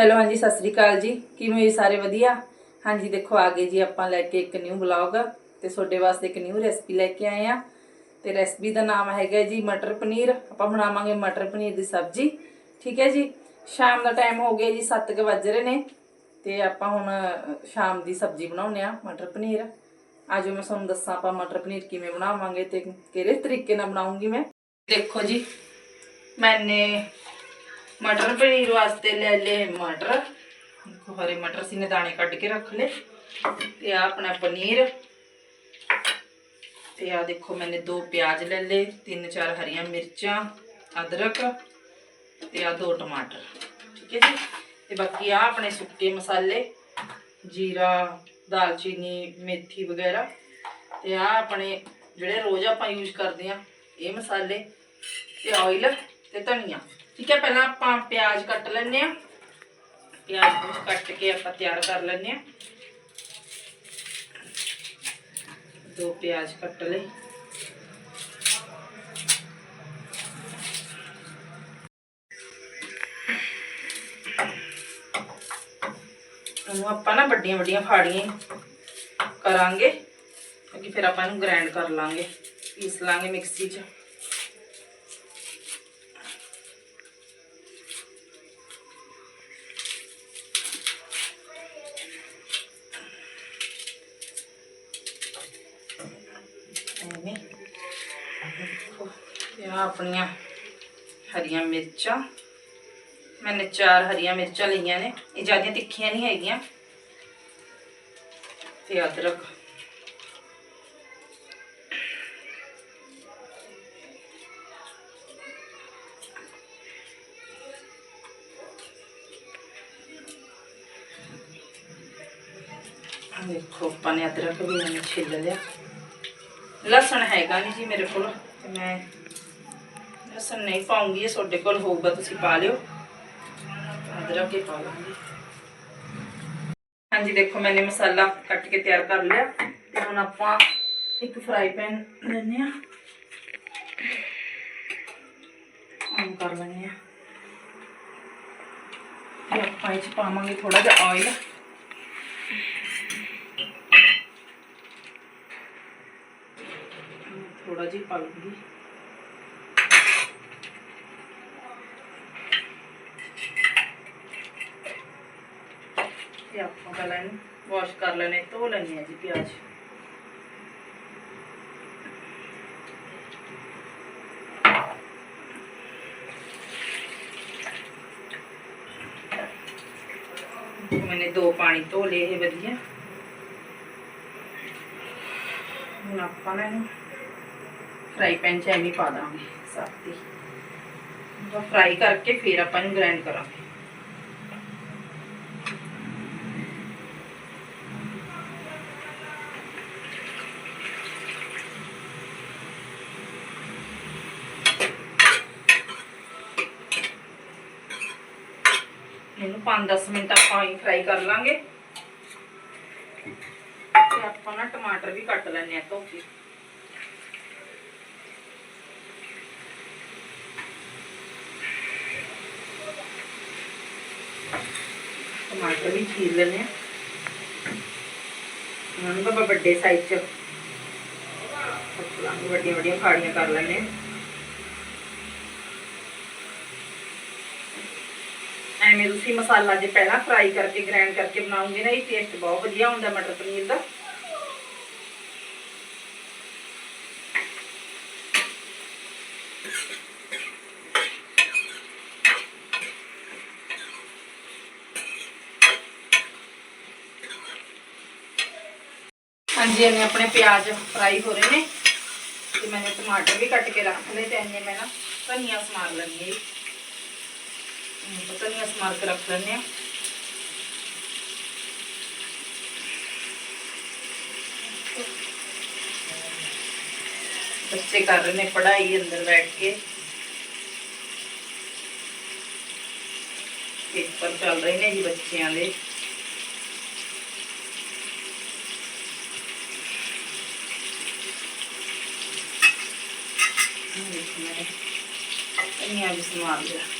Hello, ਹਾਂਜੀ, ਸਤਿ ਸ੍ਰੀ ਅਕਾਲ ਜੀ। ਕਿਵੇਂ ਜੀ ਸਾਰੇ? ਵਧੀਆ? ਹਾਂਜੀ, ਦੇਖੋ, ਆ ਗਏ ਜੀ ਆਪਾਂ ਲੈ ਕੇ ਇੱਕ ਨਿਊ ਬਲੌਗ ਤੇ ਤੁਹਾਡੇ ਵਾਸਤੇ ਇੱਕ ਨਿਊ ਰੈਸਪੀ ਲੈ ਕੇ ਆਏ ਆ। ਤੇ ਰੈਸਪੀ ਦਾ ਨਾਮ ਹੈਗਾ ਜੀ ਮਟਰ ਪਨੀਰ। ਆਪਾਂ ਬਣਾਵਾਂਗੇ ਮਟਰ ਪਨੀਰ ਦੀ ਸਬਜ਼ੀ। ਠੀਕ ਹੈ ਜੀ? ਸ਼ਾਮ ਦਾ ਟਾਈਮ ਹੋ ਗਿਆ ਜੀ 7:00 ਵੱਜ ਰਹੇ ਨੇ। ਤੇ ਆਪਾਂ ਹੁਣ ਸ਼ਾਮ ਦੀ ਸਬਜ਼ੀ ਬਣਾਉਨੇ ਆ ਮਟਰ ਪਨੀਰ। ਆਜੋ ਮੈਂ ਤੁਹਾਨੂੰ ਦੱਸਾਂ ਆਪਾਂ ਮਟਰ ਪਨੀਰ ਕਿਵੇਂ ਬਣਾਵਾਂਗੇ ਤੇ ਕਿਹੜੇ ਤਰੀਕੇ ਨਾਲ ਬਣਾਉਂਗੀ ਮੈਂ। ਦੇਖੋ ਜੀ, ਮੈਨੇ ਮਟਰ ਪਨੀਰ ਵਾਸਤੇ ਲੈ ਲਏ ਮਟਰ। ਦੇਖੋ ਹਰੇ ਮਟਰ ਸੀ ਨੇ ਦਾਣੇ ਕੱਢ ਕੇ ਰੱਖ ਲਏ। ਤੇ ਆ ਆਪਣਾ ਪਨੀਰ। ਤੇ ਆ ਦੇਖੋ ਮੈਨੇ ਦੋ ਪਿਆਜ਼ ਲੈ ਲਏ, ਤਿੰਨ ਚਾਰ ਹਰੀਆਂ ਮਿਰਚਾਂ, ਅਦਰਕ ਤੇ ਆ ਦੋ ਟਮਾਟਰ। ਠੀਕ ਹੈ ਜੀ? ਤੇ ਬਾਕੀ ਆ ਆਪਣੇ ਸੁੱਕੇ ਮਸਾਲੇ, ਜੀਰਾ, ਦਾਲਚੀਨੀ, ਮੇਥੀ ਵਗੈਰਾ। ਤੇ ਆ ਆਪਣੇ ਜਿਹੜੇ ਰੋਜ਼ ਆਪਾਂ ਯੂਜ਼ ਕਰਦੇ ਆ ਇਹ ਮਸਾਲੇ ਤੇ ਆਇਲ ਤੇ ਧਨੀਆ। ਠੀਕ ਹੈ ਪਹਿਲਾਂ ਆਪਾਂ ਪਿਆਜ਼ ਕੱਟ ਲੈਣੇ ਆ ਪਿਆਜ਼ ਨੂੰ ਕੱਟ ਕੇ ਆਪਾਂ ਤਿਆਰ ਕਰ ਲੈਣੇ ਆ ਦੋ ਪਿਆਜ਼ ਕੱਟ ਲਏ ਇਹਨੂੰ ਆਪਾਂ ਨਾ ਵੱਡੀਆਂ ਵੱਡੀਆਂ ਫਾੜੀਆਂ ਹੀ ਕਰਾਂਗੇ ਕਿਉਂਕਿ ਫਿਰ ਆਪਾਂ ਇਹਨੂੰ ਗ੍ਰਾਈਂਡ ਕਰ ਲਾਂਗੇ ਪੀਸ ਲਾਂਗੇ ਮਿਕਸੀ 'ਚ ਇਹ ਆਹ ਆਪਣੀਆਂ ਹਰੀਆਂ ਮਿਰਚਾਂ ਮੈਨੇ ਚਾਰ ਹਰੀਆਂ ਮਿਰਚਾਂ ਲਈਆਂ ਨੇ ਇਹ ਜ਼ਿਆਦਾ ਤਿੱਖੀਆਂ ਨਹੀਂ ਹੈਗੀਆਂ ਤੇ ਅਦਰਕ ਆਹ ਦੇਖੋ ਆਪਾਂ ਨੇ ਅਦਰਕ ਵੀ ਇਹਨੇ ਛਿੱਲ ਲਿਆ ਲਸਣ ਹੈਗਾ ਨਹੀਂ ਜੀ ਮੇਰੇ ਕੋਲ ਤੇ ਮੈਂ ਲਸਣ ਨਹੀਂ ਪਾਉਂਗੀ ਇਹ ਤੁਹਾਡੇ ਕੋਲ ਹੋਊਗਾ ਤੁਸੀਂ ਪਾ ਲਿਓ ਅਦਰਕ ਹੀ ਪਾ ਲਾਂਗੀ ਹਾਂਜੀ ਦੇਖੋ ਮੈਨੇ ਮਸਾਲਾ ਕੱਟ ਕੇ ਤਿਆਰ ਕਰ ਲਿਆ ਤੇ ਹੁਣ ਆਪਾਂ ਇੱਕ ਫਰਾਈ ਪੈਨ ਲੈਣੇ ਆ ਆਨ ਕਰ ਲੈਣੇ ਆ ਤੇ ਆਪਾਂ ਇਹ ਚ ਪਾਵਾਂਗੇ ਥੋੜਾ ਜਿਹਾ ਆਇਲ ਥੋੜਾ ਜਿਹਾ ਪਾ ਲੂੰਗੀ ਤੇ ਆਪਾਂ ਪਹਿਲਾਂ ਇਹਨੂੰ ਵਾਸ਼ ਕਰ ਲੈਣੇ ਧੋ ਲੈਣੇ ਆ ਜੀ ਪਿਆਜ਼। ਮੈंने ਦੋ ਪਾਣੀ ਧੋ ਲਏ, ਇਹ ਵਧੀਆ। ਹੁਣ ਆਪਾਂ ਨਾ ਇਹਨੂੰ ਫਰਾਈ ਪੈਨ 'ਚ ਐਵੇਂ ਪਾ ਦਾਂਗੇ ਸਾਤੀ ਜਦੋਂ ਫਰਾਈ ਕਰਕੇ ਫਿਰ ਆਪਾਂ 5-10 ਮਿੰਟ ਆਪਾਂ ਹੀ ਫਰਾਈ ਕਰ ਲਾਂਗੇ ਤੇ ਆਪਾਂ ਨਾ ਟਮਾਟਰ ਵੀ ਕੱਟ ਲੈਣੇ ਆ ਧੋ ਕੇ ਟਮਾਟਰ ਵੀ ਚੀਰ ਲੈਣੇ ਆ ਉਹਨਾਂ ਨੂੰ ਆਪਾਂ ਵੱਡੇ ਸਾਈਜ਼ ਚ ਕੱਟ ਲਾਂਗੇ ਵੱਡੀਆਂ ਵੱਡੀਆਂ ਫਾੜੀਆਂ ਕਰ ਲੈਣੇ ਆ एवं मसाला जो पहला फ्राई करके ग्राइंड करके बनाऊँगे ना ये टेस्ट बहुत वजिया आंद मटर पनीर का हाँ जी अभी अपने प्याज फ्राई हो रहे हैं तो मैंने टमाटर भी कट के रख लेते हैं मैं ना धनिया समार लगी தனியாக ஸ்மார்க்கில் அப்புறமே बच्चे कर रहे पढ़ाई अंदर बैठ के। पेपर चल रहे ने जी बच्चों के देखना भी संभाल दिया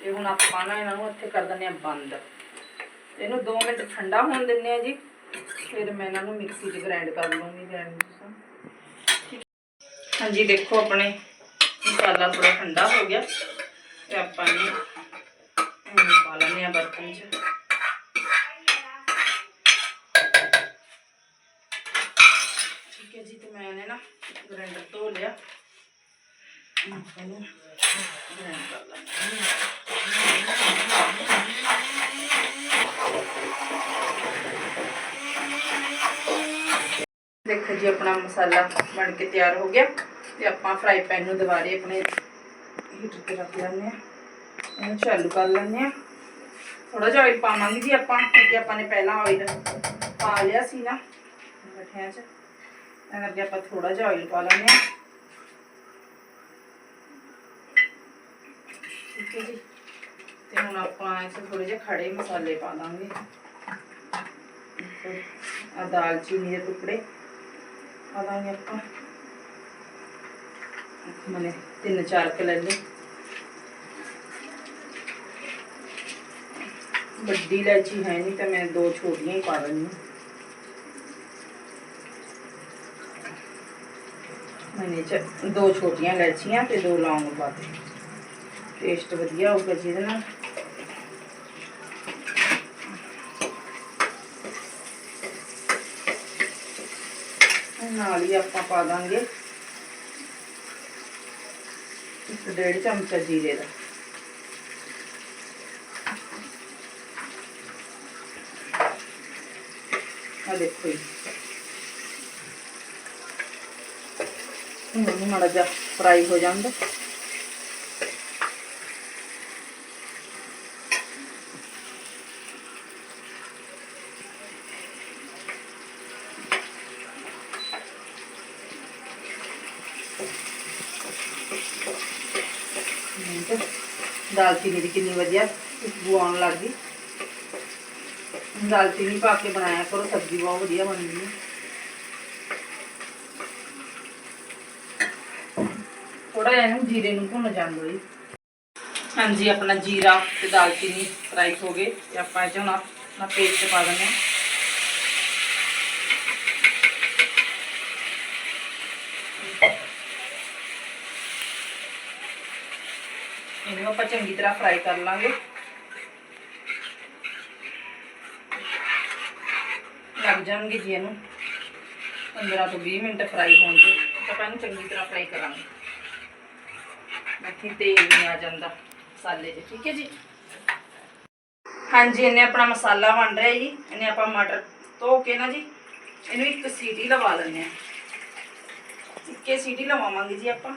ਤੇ ਹੁਣ ਆਪਾਂ ਨਾ ਇਹਨਾਂ ਨੂੰ ਇੱਥੇ ਕਰ ਦਿੰਦੇ ਆ ਬੰਦ। ਇਹਨੂੰ 2 ਮਿੰਟ ਠੰਡਾ ਹੋਣ ਦਿੰਦੇ ਆ ਜੀ। ਫਿਰ ਮੈਂ ਇਹਨਾਂ ਨੂੰ ਮਿਕਸੀ 'ਚ ਗ੍ਰਾਈਂਡ ਕਰ ਲਵਾਂਗੀ ਗ੍ਰਾਈਂਡ ਹਾਂਜੀ, ਦੇਖੋ ਆਪਣੇ ਮਸਾਲਾ ਥੋੜਾ ਠੰਡਾ ਹੋ ਗਿਆ। ਤੇ ਆਪਾਂ ਇਹਨੂੰ ਪਾ ਲੈਂਦੇ ਆ ਬਰਤਨ 'ਚ। ਠੀਕ ਹੈ ਜੀ, ਤੇ ਮੈਂ ਇਹਨੇ ਨਾ ਗ੍ਰਾਈਂਡਰ ਧੋ ਲਿਆ। ਆਪਾਂ ਇਹਨੂੰ ਗ੍ਰਾਈਂਡ ਕਰ ਲੈਂਦੇ ਦੇਖੋ ਜੀ ਆਪਣਾ ਮਸਾਲਾ ਬਣ ਕੇ ਤਿਆਰ ਹੋ ਗਿਆ ਤੇ ਆਪਾਂ ਫਰਾਈ ਪੈਨ ਨੂੰ ਦੁਬਾਰੇ ਆਪਣੇ ਹੀਟਰ ਤੇ ਰੱਖ ਲੈਂਦੇ ਆ ਇਹਨੂੰ ਚਾਲੂ ਕਰ ਲੈਂਦੇ ਆ ਥੋੜਾ ਜਿਹਾ ਆਇਲ ਪਾਵਾਂਗੇ ਜੀ ਆਪਾਂ ਕਿਉਂਕਿ ਆਪਾਂ ਨੇ ਪਹਿਲਾਂ ਆਇਲ ਪਾ ਲਿਆ ਸੀ ਨਾ ਮਠਿਆਂ 'ਚ ਤਾਂ ਕਰਕੇ ਆਪਾਂ ਥੋੜਾ ਜਿਹਾ ਆਇਲ ਪਾ ਲੈਂਦੇ ਆ ਠੀਕ ਹੈ ਜੀ ਤੇ ਹੁਣ ਆਪਾਂ ਇਸ ਥੋੜੇ ਜਿਹੇ ਖੜੇ ਮਸਾਲੇ ਪਾ ਦਾਂਗੇ। ਆ ਦਾਲਚੀਨੀ ਦੇ ਟੁਕੜੇ ਪਾ ਦਾਂਗੇ ਆਪਾਂ। ਮਨੇ ਤਿੰਨ ਚਾਰ ਕੁ ਲੈ ਲਏ। ਵੱਡੀ ਇਲਾਇਚੀ ਹੈ ਨਹੀਂ ਤਾਂ ਮੈਂ ਦੋ ਛੋਟੀਆਂ ਹੀ ਪਾ ਦਿੰਦੀ ਮੈਨੇ ਚ ਦੋ ਛੋਟੀਆਂ ਇਲਾਇਚੀਆਂ ਤੇ ਦੋ ਲੌਂਗ ਪਾ ਦੇ ਟੇਸਟ ਵਧੀਆ ਹੋਊਗਾ ਜਿਹਦੇ ਨਾਲ। ਇਹ ਨਾਲ ਹੀ ਆਪਾਂ ਪਾ ਦਾਂਗੇ। ਇੱਕ ਡੇਢ ਚਮਚਾ ਜੀਰੇ ਦਾ। ਆ ਦੇਖੋ ਜੀ। ਇਹਨੂੰ ਮਾੜਾ ਜਿਹਾ ਫਰਾਈ ਹੋ ਜਾਂਦਾ ਮਿੰਟ ਦਾਲਚੀਨੀ ਦੀ ਕਿੰਨੀ ਵਧੀਆ ਖੁਸ਼ਬੂ ਆਉਣ ਲੱਗ ਗਈ। ਦਾਲਚੀਨੀ ਪਾ ਕੇ ਬਣਾਇਆ ਕਰੋ, ਸਬਜ਼ੀ ਬਹੁਤ ਵਧੀਆ ਬਣਦੀ ਹੈ। ਥੋੜਾ ਜਿਹਾ ਇਹਨੂੰ ਜੀਰੇ ਨੂੰ ਭੁੰਨ ਜਾਂਦੋ ਜੀ ਹਾਂਜੀ, ਆਪਣਾ ਜੀਰਾ ਤੇ ਦਾਲਚੀਨੀ ਫਰਾਈ ਹੋ ਗਏ ਤੇ ਆਪਾਂ ਇਹ 'ਚ ਹੁਣ ਆਪਣਾ ਪੇਸਟ ਪਾ ਦਿੰਦੇ ਹਾਂ। ਇਹਨੂੰ ਆਪਾਂ ਚੰਗੀ ਤਰ੍ਹਾਂ ਫਰਾਈ ਕਰ ਲਾਂਗੇ। ਲੱਗ ਜਾਣਗੇ ਜੀ ਇਹਨੂੰ 15 ਤੋਂ 20 ਮਿੰਟ ਫਰਾਈ ਹੋਣ ਤੇ। ਆਪਾਂ ਇਹਨੂੰ ਚੰਗੀ ਤਰ੍ਹਾਂ ਫਰਾਈ ਕਰਾਂਗੇ। ਬਾਕੀ ਤੇਲ ਨਹੀਂ ਆ ਜਾਂਦਾ ਮਸਾਲੇ 'ਚ, ਠੀਕ ਹੈ ਜੀ? ਹਾਂਜੀ, ਇਹਨੇ ਆਪਣਾ ਮਸਾਲਾ ਬਣ ਰਿਹਾ ਜੀ। ਇਹਨੇ ਆਪਾਂ ਮਟਰ ਧੋ ਕੇ ਨਾ ਜੀ, ਇਹਨੂੰ ਇੱਕ ਸੀਟੀ ਲਵਾ ਲੈਂਦੇ ਆ ਇੱਕੇ ਸੀਟੀ ਲਵਾਵਾਂਗੇ ਜੀ ਆਪਾਂ।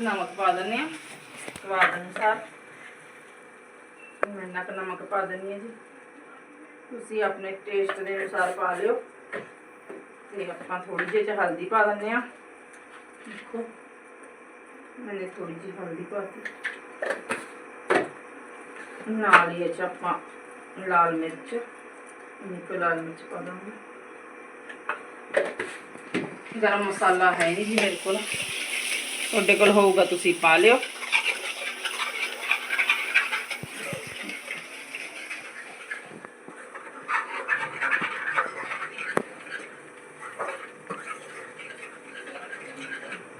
ਨਮਕ ਪਾ ਦਿੰਦੇ ਆ ਸਵਾਦ ਅਨੁਸਾਰ। ਮੈਂ ਇੰਨਾ ਕੁ ਨਮਕ ਪਾ ਦਿੰਦੀ ਆ ਜੀ। ਤੁਸੀਂ ਆਪਣੇ ਟੇਸਟ ਦੇ ਅਨੁਸਾਰ ਪਾ ਲਿਓ। ਤੇ ਆਪਾਂ ਥੋੜੀ ਜਿਹੀ ਚ ਹਲਦੀ ਪਾ ਦਿੰਦੇ ਆ ਦੇਖੋ, ਮੈਨੇ ਥੋੜੀ ਜਿਹੀ ਹਲਦੀ ਪਾਤੀ ਨਾਲ ਹੀ ਇਹ 'ਚ ਆਪਾਂ ਲਾਲ ਮਿਰਚ ਨਿੱਕੋ ਲਾਲ ਮਿਰਚ ਪਾ ਦਾਂਗੇ। ਗਰਮ ਮਸਾਲਾ ਹੈ ਨਹੀਂ ਜੀ ਮੇਰੇ ਕੋਲ। ਤੁਹਾਡੇ ਕੋਲ ਹੋਊਗਾ, ਤੁਸੀਂ ਪਾ ਲਿਓ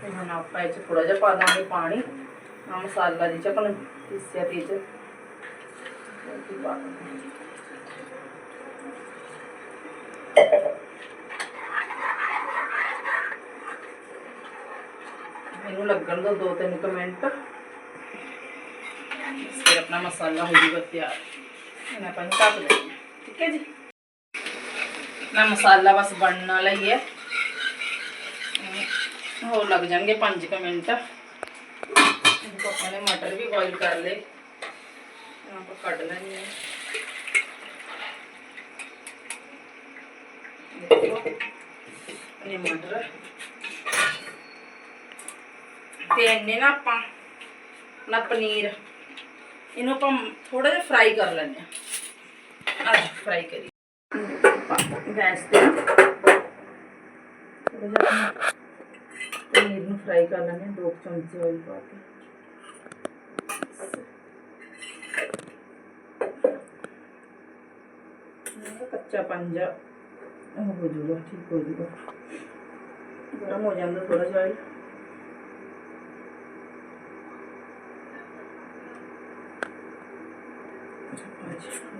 ਤੇ ਹੁਣ ਆਪਾਂ ਇਹ 'ਚ ਥੋੜਾ ਜਿਹਾ ਪਾ ਦਾਂਗੇ ਪਾਣੀ ਆ ਮਸਾਲਾ ਜੀ ਚ ਆਪਾਂ ਪੀਸਿਆ ਤੇ ਇਹ 'ਚ ਪਾ ਦਾਂਗੇ। ਦੋ ਦੋ ਤਿੰਨ ਕੁ ਮਿੰਟ ਫਿਰ ਆਪਣਾ ਮਸਾਲਾ ਹੋ ਜੂਗਾ ਤਿਆਰ ਇਹਨਾਂ ਆਪਾਂ ਨੂੰ ਢੱਕ ਦੇ ਠੀਕ ਹੈ ਜੀ ਨਾ ਮਸਾਲਾ ਬਸ ਬਣਨ ਵਾਲਾ ਹੀ ਹੈ ਹੋਰ ਲੱਗ ਜਾਣਗੇ 5 ਕੁ ਮਿੰਟ ਇਹਨੂੰ ਆਪਾਂ ਨੇ ਮਟਰ ਵੀ ਬੋਇਲ ਕਰ ਲਏ ਹੁਣ ਆਪਾਂ ਕੱਢ ਲੈਣੇ ਆ ਦੇਖੋ ਇਹ ਮਟਰ ਤੇ ਇੰਨੇ ਨਾ ਆਪਾਂ ਨਾ ਪਨੀਰ, ਇਹਨੂੰ ਆਪਾਂ ਥੋੜਾ ਜਿਹਾ ਫਰਾਈ ਕਰ ਲੈਂਦੇ ਆ ਅੱਜ ਫਰਾਈ ਕਰੀ ਗੈਸ ਤੇ ਥੋੜਾ ਜਿਹਾ ਪਨੀਰ ਨੂੰ ਫਰਾਈ ਕਰ ਲੈਂਦੇ ਹਾਂ, ਦੋ ਕੁ ਚਮਚੇ ਆਇਲ ਪਾ ਕੇ। ਕੱਚਾ ਪੰਜਾ ਉਹ ਹੋ ਜੂਗਾ ਠੀਕ ਹੋ ਜੂਗਾ ਗਰਮ ਹੋ ਜਾਂਦਾ ਥੋੜਾ ਜਿਹਾ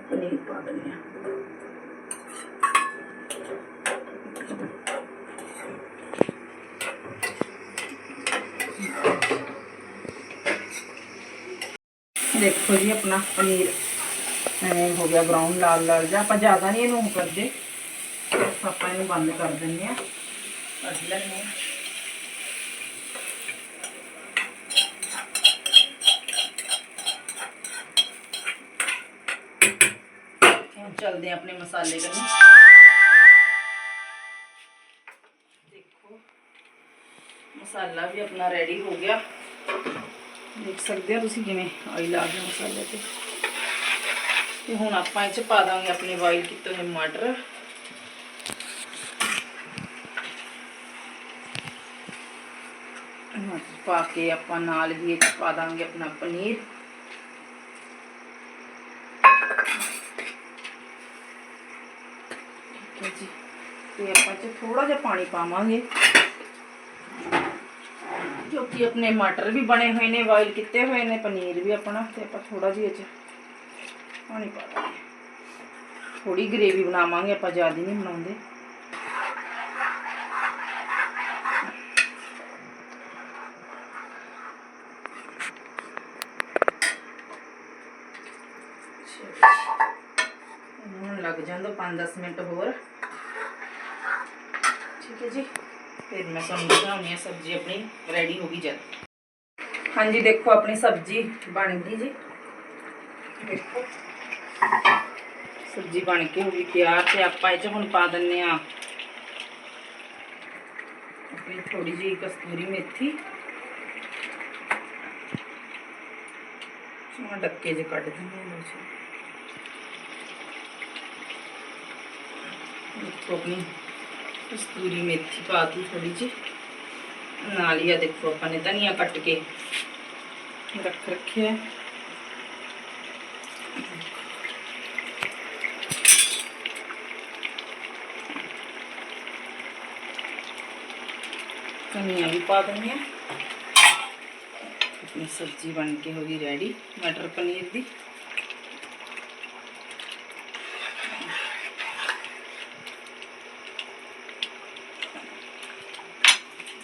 पनीर पा देने हैं। ਦੇਖੋ ਜੀ ਆਪਣਾ ਪਨੀਰ ਐਵੇਂ ਹੋ ਗਿਆ ਬਰਾਊਨ ਲਾਲ ਲਾਲ ਜਿਹਾ ਆਪਾਂ ਜ਼ਿਆਦਾ ਨਹੀਂ ਇਹਨੂੰ ਉਹ ਕਰਦੇ ਬਸ ਆਪਾਂ ਇਹਨੂੰ ਬੰਦ ਕਰ ਦਿੰਦੇ ਆ ਕੱਢ ਲੈਂਦੇ अपने मसाले कन्नै देखो, मसाला भी अपना रेडी हो गया। देख सकते हो तुम किमें ऑयल आ गया मसाले से हूँ आप पा देंगे अपने बॉइल किए हुए मटर। पा के आप भी पा देंगे अपना पनीर। ਥੋੜਾ ਜਿਹਾ ਪਾਣੀ ਪਾਵਾਂਗੇ। ਕਿਉਂਕਿ ਆਪਣੇ ਮਟਰ ਵੀ ਬਣੇ ਹੋਏ ਨੇ ਬੋਇਲ ਕੀਤੇ ਹੋਏ ਨੇ, ਪਨੀਰ ਵੀ ਆਪਣਾ, ਤੇ ਆਪਾਂ ਥੋੜਾ ਜਿਹਾ ਇਹ 'ਚ ਪਾਣੀ ਪਾ ਦਾਂਗੇ। ਥੋੜੀ ਗ੍ਰੇਵੀ ਬਣਾਵਾਂਗੇ, ਆਪਾਂ ਜ਼ਿਆਦਾ ਨਹੀਂ ਬਣਾਉਂਦੇ ਹੁਣ ਲੱਗ ਜਾਂਦਾ 5-10 ਮਿੰਟ ਹੋਰ ਠੀਕ ਹੈ ਜੀ ਫਿਰ ਮੈਂ ਤੁਹਾਨੂੰ ਦਿਖਾਉਣੀ ਆ ਸਬਜ਼ੀ ਆਪਣੀ ਰੈਡੀ ਹੋ ਗਈ ਜਦ। ਹਾਂਜੀ ਦੇਖੋ ਆਪਣੀ ਸਬਜ਼ੀ ਬਣ ਗਈ ਜੀ। ਦੇਖੋ। ਸਬਜ਼ੀ ਬਣ ਕੇ ਹੋ ਗਈ ਤਿਆਰ ਤੇ ਆਪਾਂ ਇਹ ਚ ਹੁਣ ਪਾ ਦਿੰਨੇ ਆ ਆਪਣੀ ਥੋੜੀ ਜਿਹੀ ਕਸਤੂਰੀ ਮੇਥੀ। ਚਮਾ ਡੱਕੇ ਜੇ ਕੱਢ ਦਿੰਦੇ ਆ ਲੋ ਜੀ कस्तूरी मेथी पाती थोड़ी जी। ना लिया देखो, अपने धनिया कट के रख रखे है। धनिया भी पा दें अपनी सब्ज़ी बन के होगी रेडी मटर पनीर की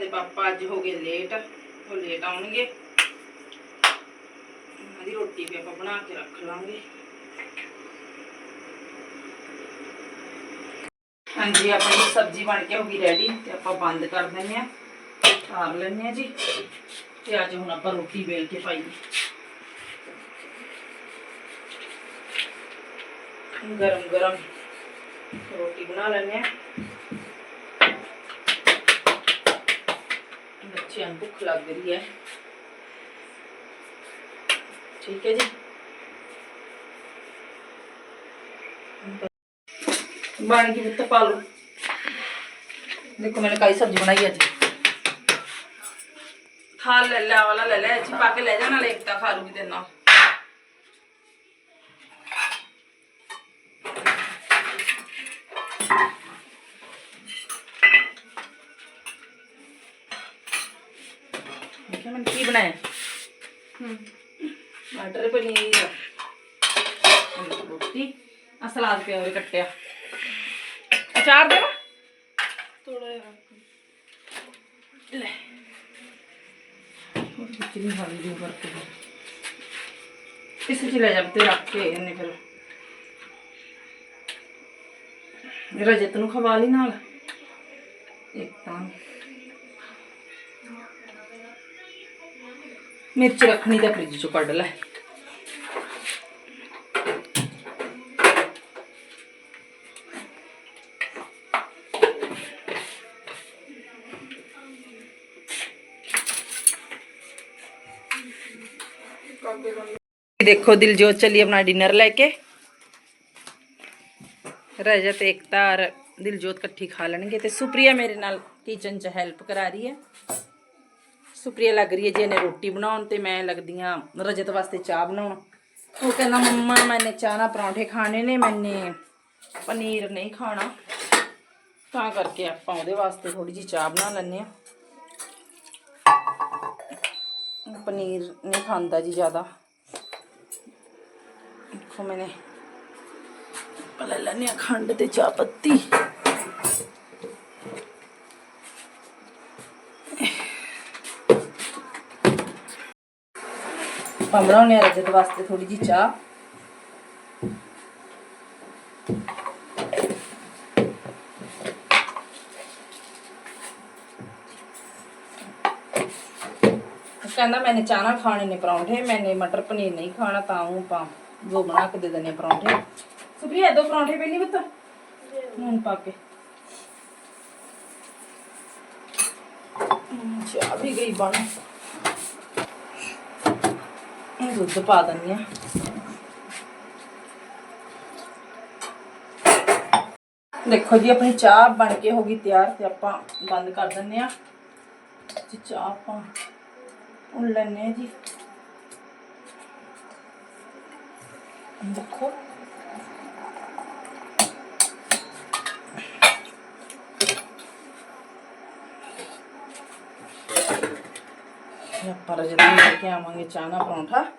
ਦੇ ਪਾਪਾ ਅੱਜ ਹੋ ਗਏ ਲੇਟ ਉਹ ਲੇਟ ਆਉਣਗੇ। ਉਹਨਾਂ ਦੀ ਰੋਟੀ ਵੀ ਆਪਾਂ ਬਣਾ ਕੇ ਰੱਖ ਲਾਂਗੇ। ਹਾਂਜੀ, ਆਪਣੀ ਸਬਜ਼ੀ ਬਣ ਕੇ ਹੋ ਗਈ ਰੈਡੀ ਤੇ ਆਪਾਂ ਬੰਦ ਕਰ ਦਿੰਨੇ ਆ ਖਾਰ ਲੈਣੇ ਆ ਜੀ। ਤੇ ਅੱਜ ਹੁਣ ਆਪਾਂ ਰੋਟੀ ਵੇਲ ਕੇ ਪਾਈਏ ਗਰਮ ਗਰਮ ਰੋਟੀ ਬਣਾ ਲੈਣੇ ਆ ਮੈਨੂੰ ਭੁੱਖ ਲੱਗ ਰਹੀ ਹੈ ਠੀਕ ਹੈ ਜੀ ਬਣ ਗਈ ਪੁੱਤ ਪਾ ਲਓ देखो मैंने कई सब्ज़ी बनाई है थाल ले ले वाला ले ले अच्छी पाके ले जाना लेकता खा लूँगी तेरे ना Thank ਦੇਖਿਆ ਮੈਂ ਕੀ ਬਣਾਇਆ। ਮਟਰ ਪਨੀਰ। ਰੋਟੀ। ਆ ਸਲਾਦ ਪਿਆ ਹੋਵੇ ਕੱਟਿਆ। ਅਚਾਰ ਦੇਵਾ ਥੋੜਾ ਜਿਹਾ ਲੈ। ਉਹ ਕਿੰਨੀ ਹਾਲੀ ਦੀ ਵਰਤ ਦੇ ਇਸ ਵਿੱਚ ਲੈ ਜਾ ਤੇ ਰੱਖ ਕੇ ਇਹਨੇ ਫਿਰ। ਮੇਰਾ ਜਿੱਤ ਨੂੰ ਖਵਾ ਲਈ ਨਾਲ। ਇੱਕ ਤਾਂ ਮਿਰਚ ਰੱਖਣੀ ਤਾਂ ਫ੍ਰਿਜ ਚੋਂ ਕੱਢ ਲੈ ਦੇਖੋ ਦਿਲਜੋਤ ਚੱਲੀ ਆਪਣਾ ਡਿਨਰ ਲੈ ਕੇ ਰਜਤ ਏਕਤਾ ਔਰ ਦਿਲਜੋਤ ਇਕੱਠੀ ਖਾ ਲੈਣਗੇ ਤੇ ਸੁਪਰੀਆ ਮੇਰੇ ਨਾਲ ਕਿਚਨ 'ਚ ਹੈਲਪ ਕਰਾ ਰਹੀ ਹੈ ਸੁਪਰੀਆ ਲੱਗ ਰਹੀ ਹੈ ਜੀ ਇਹਨੇ ਰੋਟੀ ਬਣਾਉਣ ਤੇ ਮੈਂ ਲੱਗਦੀ ਹਾਂ ਰਜਤ ਵਾਸਤੇ ਚਾਹ ਬਣਾਉਣ। ਉਹ ਕਹਿੰਦਾ, ਮੰਮਾ ਮੈਨੇ ਚਾਹ ਨਾਲ ਪਰੌਂਠੇ ਖਾਣੇ ਨੇ ਮੈਨੇ ਪਨੀਰ ਨਹੀਂ ਖਾਣਾ। ਤਾਂ ਕਰਕੇ ਆਪਾਂ ਉਹਦੇ ਵਾਸਤੇ ਥੋੜੀ ਜੀ ਚਾਹ ਬਣਾ ਲੈਂਦੇ ਆ ਪਨੀਰ ਨਹੀਂ ਖਾਂਦਾ ਜੀ ਜ਼ਿਆਦਾ। ਦੇਖੋ ਮੈਨੇ ਪਹਿਲਾਂ ਲੈਣੇ ਆ ਖੰਡ ਤੇ ਚਾਹ ਪੱਤੀ। ਆਪਾਂ ਬਣਾਉਣੇ ਆ ਰਜਤ ਵਾਸਤੇ ਥੋੜੀ ਜੀ ਚਾਹ। ਕਹਿੰਦਾ ਮੈਨੇ ਚਾਹ ਨਾਲ ਖਾਣੇ ਨੇ ਪਰੌਂਠੇ, ਮੈਨੇ ਮਟਰ ਪਨੀਰ ਨਹੀਂ ਖਾਣਾ, ਤਾਂ ਉਹ ਪਾ ਉਹ ਬਣਾ ਕੇ ਦੇ ਦਨੇ ਪਰੌਂਠੇ। ਸੁਪਰੀਆ, ਦੋ ਪਰੌਂਠੇ ਪਹਿਲੀ ਬੱਤ ਨੂਨ ਪਾ ਕੇ। ਚਾਹ ਵੀ ਗਈ ਬਣ ਦੁੱਧ ਪਾ ਦਿੰਦੀ ਆ ਦੇਖੋ ਜੀ ਆਪਣੀ ਚਾਹ ਬਣ ਕੇ ਹੋ ਗਈ ਤਿਆਰ ਤੇ ਆਪਾਂ ਬੰਦ ਕਰ ਦਿੰਨੇ ਆ ਜੀ ਚਾਹ ਆਪਾਂ ਉਣ ਲੈਣੇ ਆ ਜੀ ਦੇਖੋ ਇਹ ਆਪਾਂ ਜਦੋਂ ਲੈ ਕੇ ਆਵਾਂਗੇ ਚਾਹ ਨਾਲ ਪਰੌਂਠਾ ਇਹ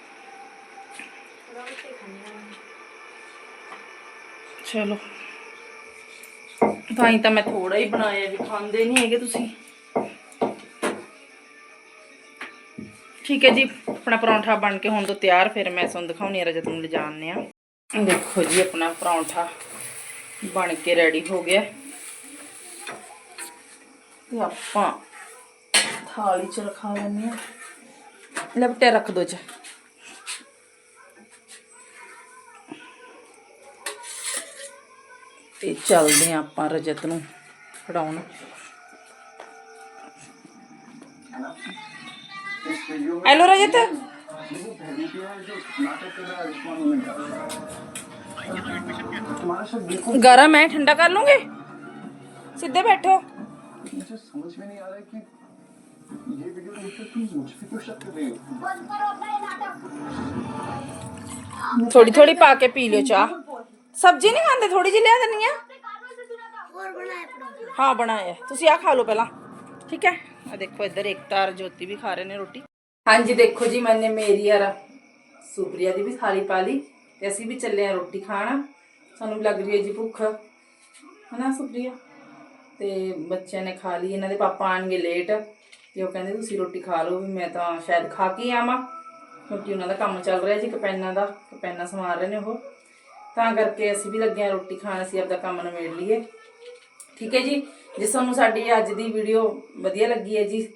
ਚਲੋ। ਤਾਂ ਹੀ ਤਾਂ ਮੈਂ ਥੋੜਾ ਹੀ ਬਣਾਇਆ ਵੀ ਖਾਂਦੇ ਨਹੀਂ ਹੈਗੇ ਤੁਸੀਂ। ਠੀਕ ਹੈ ਜੀ, ਆਪਣਾ ਪਰੌਂਠਾ ਬਣ ਕੇ ਹੁਣ ਤੋਂ ਤਿਆਰ, ਫਿਰ ਮੈਂ ਤੁਹਾਨੂੰ ਦਿਖਾਉਣੀ ਆ ਰਜਤ ਨੂੰ ਲਿਜਾਣਨੇ ਆ। ਦੇਖੋ ਜੀ, ਆਪਣਾ ਪਰੌਂਠਾ ਬਣ ਕੇ ਰੈਡੀ ਹੋ ਗਿਆ। ਤੇ ਆਪਾਂ ਥਾਲੀ ਚ ਰਖਾ ਲੈਂਦੇ ਆ। ਲਪਟੇ ਰੱਖ ਦੋ ਚ ਤੇ ਚੱਲਦੇ ਆ ਆਪਾਂ ਰਜਤ ਨੂੰ ਫੜਾਉਣ ਹੈਲੋ ਰਜਤ गरम है ठंडा कर लूंगे सीधे बैठो मुझे समझ में नहीं आ रहा है कि ये वीडियो देखकर तुम मुझ पे क्यों शक कर रही हो थोड़ी थोड़ी पा के पी लियो चाह ਸਬਜ਼ੀ ਨਹੀਂ ਖਾਂਦੇ? ਥੋੜੀ ਜਿਹੀ ਲਿਆ ਦਿੰਨੀ ਆ। ਹਾਂ ਬਣਾਇਆ। ਤੁਸੀਂ ਆ ਖਾ ਲਓ ਪਹਿਲਾਂ। ਠੀਕ ਹੈ? ਆ ਦੇਖੋ ਇੱਧਰ ਏਕਤਾ ਔਰ ਜੋਤੀ ਵੀ ਖਾ ਰਹੇ ਨੇ ਰੋਟੀ। ਹਾਂਜੀ ਦੇਖੋ ਜੀ ਮੈਨੇ ਮੇਰੀ ਔਰ ਸੁਪਰੀਆ ਦੀ ਵੀ ਥਾਲੀ ਪਾ ਲਈ ਤੇ ਅਸੀਂ ਵੀ ਚੱਲੇ ਆ ਰੋਟੀ ਖਾਣ। ਸਾਨੂੰ ਲੱਗ ਰਹੀ ਹੈ ਜੀ ਭੁੱਖ। ਹਨਾ ਸੁਪਰੀਆ? ਤੇ ਬੱਚਿਆਂ ਨੇ ਖਾ ਲਈ ਇਹਨਾਂ ਦੇ ਪਾਪਾ ਆਣਗੇ ਲੇਟ ਤੇ ਉਹ ਕਹਿੰਦੇ ਤੁਸੀਂ ਰੋਟੀ ਖਾ ਲਓ ਵੀ ਮੈਂ ਤਾਂ ਸ਼ਾਇਦ ਖਾ ਕੇ ਆਵਾਂ। ਕਿਉਂਕਿ ਉਹਨਾਂ ਦਾ ਕੰਮ ਚੱਲ ਰਿਹਾ ਜੀ ਕਪੈਨਾਂ ਦਾ ਕਪੈਨਾ ਸਮਾਰ ਰਹੇ ਨੇ ਉਹ। ਤਾਂ ਕਰਕੇ ਅਸੀਂ ਵੀ ਲੱਗੇ ਆ ਰੋਟੀ ਖਾਣ ਅਸੀਂ ਆਪਦਾ ਕੰਮ ਨਿਬੇੜ ਲਈਏ ਠੀਕ ਹੈ ਜੀ ਜੇ ਤੁਹਾਨੂੰ ਸਾਡੀ ਅੱਜ ਦੀ ਵੀਡੀਓ ਵਧੀਆ ਲੱਗੀ ਹੈ ਜੀ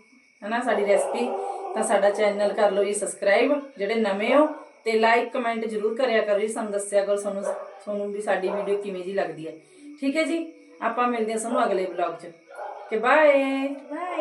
ਹਨਾ ਸਾਡੀ ਰੈਸਪੀ ਤਾਂ ਸਾਡਾ ਚੈਨਲ ਕਰ ਲਓ ਜੀ ਸਬਸਕ੍ਰਾਈਬ ਜਿਹੜੇ ਨਵੇਂ ਹੋ ਤੇ ਲਾਈਕ ਕਮੈਂਟ ਜ਼ਰੂਰ ਕਰਿਆ ਕਰੋ ਜੀ ਸਾਨੂੰ ਦੱਸਿਆ ਕਰੋ ਤੁਹਾਨੂੰ ਤੁਹਾਨੂੰ ਵੀ ਸਾਡੀ ਵੀਡੀਓ ਕਿਵੇਂ ਜੀ ਲੱਗਦੀ ਹੈ ਠੀਕ ਹੈ ਜੀ ਆਪਾਂ ਮਿਲਦੇ ਹਾਂ ਤੁਹਾਨੂੰ ਅਗਲੇ ਵਲੌਗ 'ਚ ਕਿ ਬਾਏ ਬਾਏ